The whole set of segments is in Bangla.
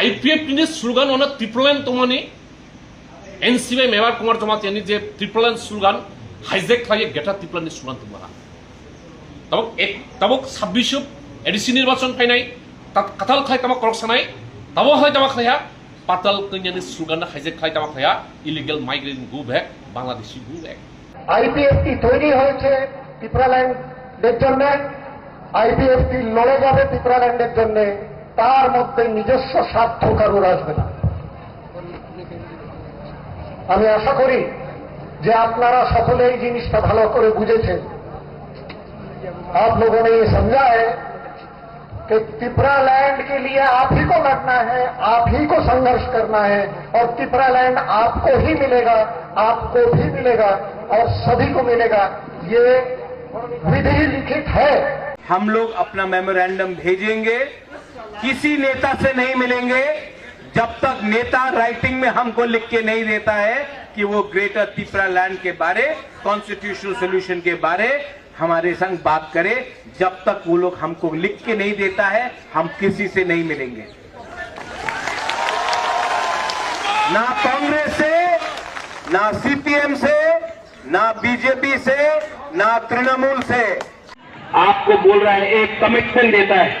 IPF ini slogan ona triplan tomani NCB Mewar Kumar जमात यानी जे ट्रिपलन स्लोगान हाइजेक खाइए गेटा ट्रिपलन स्लोगान तुम्हारा तबक एक तबक ছাব্বিশ এডিসি নির্বাচন ফাইনাই তাত কাতাল খাই তামাক করক সানাই তাব হয় তামাক খাইয়া পাতাল কন্যানি স্লোগান হাইজেক খাই তামাক খাইয়া ইলিগেল মাইগ্রেন্ট গ্রুপ এক বাংলাদেশি গ্রুপ এক আইপিএফটি তৈরি হয়েছে পিপরাল্যান্ডের জন্য আইপিএফটি লড়ে যাবে পিপরাল্যান্ডের জন্য তার মধ্যে নিজস্ব স্বার্থ কারুর আসবে না আমি আশা করি যে আপনারা সকলে এই জিনিসটা ভালো করে বুঝেছেন आप लोगों ने ये समझा है कि त्रिपुरा लैंड के लिए आप ही को लड़ना है आप ही को संघर्ष करना है और त्रिपुरा लैंड आपको ही मिलेगा आपको भी मिलेगा और सभी को मिलेगा ये विधि लिखित है हम लोग अपना मेमोरेंडम भेजेंगे किसी नेता से नहीं मिलेंगे जब तक नेता राइटिंग में हमको लिख के नहीं देता है कि वो ग्रेटर त्रिपुरा लैंड के बारे कॉन्स्टिट्यूशनल सोल्यूशन के बारे हमारे संग बात करे। जब तक वो लोग हमको लिख के नहीं देता है, हम किसी से नहीं मिलेंगे। ना कांग्रेस से, ना सीपीएम से, ना बीजेपी से, ना तृणमूल से। आपको बोल रहा है, एक कमिटमेंट देता है।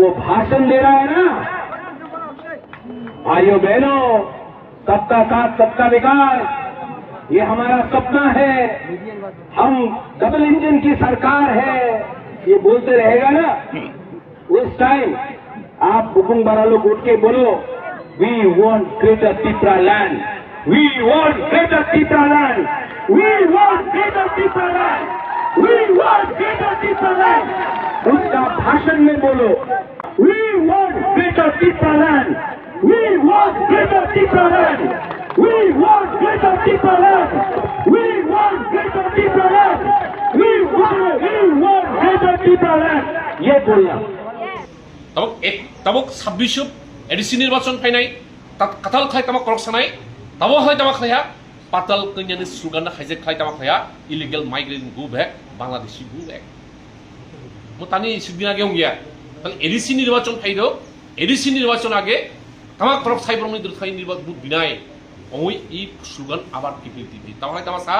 वो भाषण दे रहा है ना। भाइयों, बहनों, सबका साथ, सबका विकास, ये हमारा सपना है। हम डबल इंजन की सरकार है। ये बोलते रहेगा ना, उस टाइम आप हुकुम बड़ा लोग उठ के बोलो we want greater Tipra land we want greater Tipra land we want greater Tipra land we want greater Tipra land भाषण में बोलो we want greater Tipra land we want greater Tipra land we want greater Tipra land we want greater Tipra land we want we want greater Tipra land ये बोलना তবক এক তবক ছাব্বিশ এডিসি নির্বাচন ফাইনাই তাত কাতাল খাই তামাক করক সানাই তাব হয় তামাক খাইয়া পাতাল কন্যানি স্লোগান হাইজেক খাই তামাক খাইয়া ইলিগেল মাইগ্রেন্ট গ্রুপ এক বাংলাদেশি গ্রুপ এক মোতানি কিছুদিন আগে হুঙ্গিয়া তাহলে এডিসি নির্বাচন ফাইদ এডিসি নির্বাচন আগে তামা খরক সাইবরমনি দুর্থাই নির্বাচন বুধ বিনায় ওই ই স্লোগান আবার টিপি টিপি তাহলে তোমার সা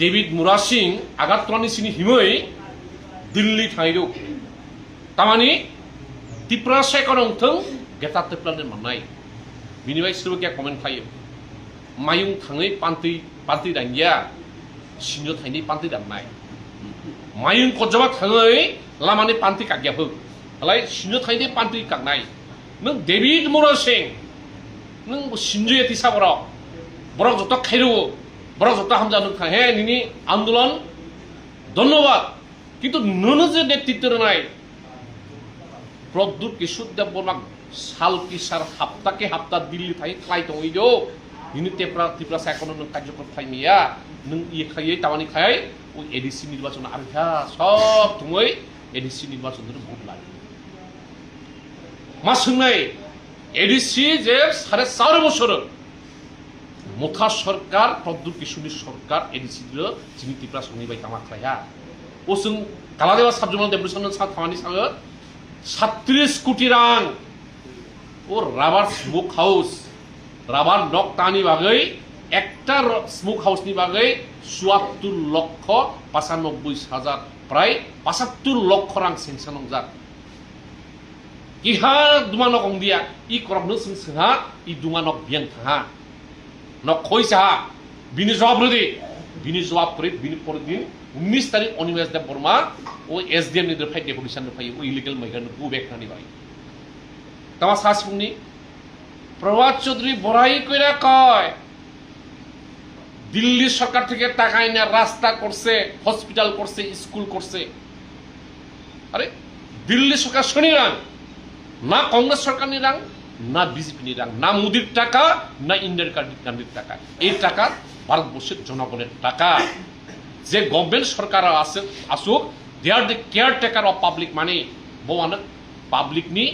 ডেভিড মুরা সিং আগাত তোলানি সিনি হিমই দিল্লি ঠাঁইরো তামানি ত্রিপুরা শেখর অংথং গেতা ত্রিপুরাদের মাননাই বিনিময় সিরবকিয়া কমেন্ট খাই মায়ুং থাঙে পান্তি পান্তি দাঙ্গিয়া সিনো থাইনি পান্তি দামনায় दामनाय मायुं कजबा थाङै लामानि पान्ति कागियाबो हलाय सिन्जो थाइनै पान्ति कागनाय नों डेभिड मोरा सिं नों सिन्जो एतिसा बर বরক যত খাইরো বরক যত হামজা নু হে নিনি আন্দোলন ধন্যবাদ কিন্তু নুনো যে নেতৃত্ব নাই প্রদ্যুৎ কিশোরদেব বর্মাক সাল কিসার হাপ্তাকে হাপ্তা দিল্লি থাই খাই দইদ নিনি তেপ্রা ত্রিপুরা সাইকন নং কার্যকর খাইনিয়া নং ইয়ে খাইয়ে তামানি খাই ওই এডিসি নির্বাচন, আর যা সব তুমি এডিসি নির্বাচন ধরে ভোট লাগে। মা শুনলাই এডিসি যে সাড়ে চার বছর মোথা সরকার, প্রদ্যুৎ কিশোরী সরকার এডিসি দিল, যিনি তিপ্রা সনিবাই তামাক খাইয়া ও जों কালাদেবা সাবজুমান দেবরিসন সাথ থামানি সাঙ্গ সাত্রিশ কোটি রাং ও রাবার স্মোক হাউস, রাবার নক টানি বাগৈ একটা স্মোক হাউস বিভাগেই চুয়াত্তর লক্ষ পঁচানব্বই হাজার প্রায় পঁচাত্তর লক্ষ রাং সেংসানং যার ইহা দুমানক অংদিয়া ই করবনো সিংহা ই দুমানক বিয়াং থাহা। নখই সাহা বিনি জবাব রুদি বিনি জবাব করে বিনি পরদিন উনিশ তারিখ অনিমেশ দেব বর্মা ও এস ডি এম নিদের ফাই ডেপুটেশন ফাই ও ইলিগেল মহিলানো গু বেক হানি ভাই তোমার সাস প্রভাত চৌধুরী বড়াই কইরা কয় দিল্লি সরকার থেকে টাকা এনে রাস্তা করছে হসপিটাল করছে স্কুল করছে। আরে, দিল্লি সরকার শনিরাং না? কংগ্রেস সরকার নি রাং না বিজেপি নি রাং না মোদীর টাকা, না ইন্ডিয়ান গান্ধীর টাকা। এই টাকা ভারতবর্ষের জনগণের টাকা। যে গভর্নমেন্ট সরকার আছে, আসুক they are the caretaker of public মানে বৌমান পাবলিকনি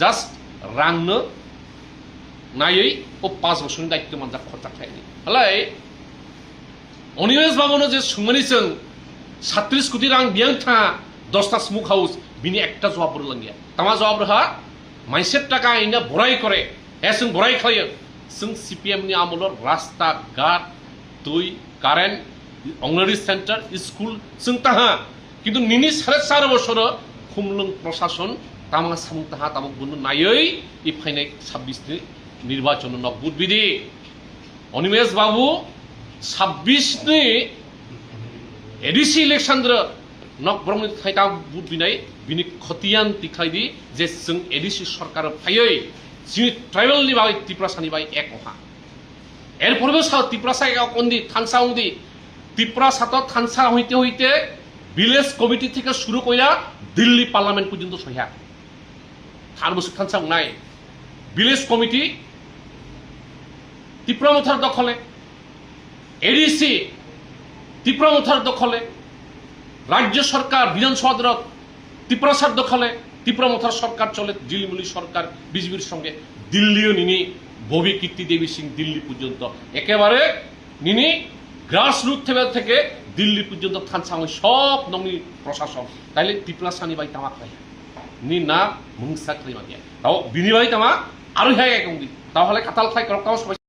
জাস্ট রাং নাই ও পাঁচ বছর দায়িত্ব মানুষ খরচা খাইনি नालाय 어느 যে 보면 제 কোটি 사트리스 বিয়ং থা দশটা স্মুক হাউস বিনি একটা জবাব বললেন তামা জবাব রহা মাইসের টাকা আইনা বড়াই করে এসং বড়াই খাইয়ে। সং সিপিএম নি আমল রাস্তা ঘাট দুই কারেন্ট অঙ্গনারি সেন্টার স্কুল, সং তাহা। কিন্তু নিনি সাড়ে চার বছর খুমলুং প্রশাসন তামা সামুং তাহা তামক বন্ধু নাইই এই ফাইনাই ছাব্বিশ নির্বাচন নকবুদ বিধি অনিমেশ বাবু ছাব্বিसनि एडिसि इलेक्सन नक ब्रह्मनि थाखाय गाहाम बुट बिनाय बिनि खतियान दिखायदि जे जों एडिसि सरकार फायै जोंनि ट्राइबेलनि बागै टिप्रासानि बागै এক অহা। এরপরেও টিপ্রাসা এক অকন্দি থানসা অংদি। টিপ্রাসাত থানসা হইতে হইতে ভিলেজ কমিটি থেকে শুরু কইরা দিল্লি পার্লামেন্ট পর্যন্ত সহিয়া থার বছর থানসা নাই ভিলেজ কমিটি টিপ্রামথার দখলে। এডিসি ত্রিপুরা মথার দখলে, রাজ্য সরকার বিধানসভার ত্রিপুরাসার দখলে, ত্রিপুরা মথার সরকার চলে, জিলিমুলি সরকার, বিজেপির সঙ্গে দিল্লিও নিনি, ববি কীর্তি দেবী সিং দিল্লি পর্যন্ত। একেবারে নিনি গ্রাস রুট থেকে দিল্লি পর্যন্ত থানসাংই সব নমনি প্রশাসন তাইলে ত্রিপুরা সানি বাই তামা খাই নি না মুংসা খাই মাগিয়া তাও বিনিবাই তামা আরও হ্যাঁ তাহলে কাতাল খাই সবাই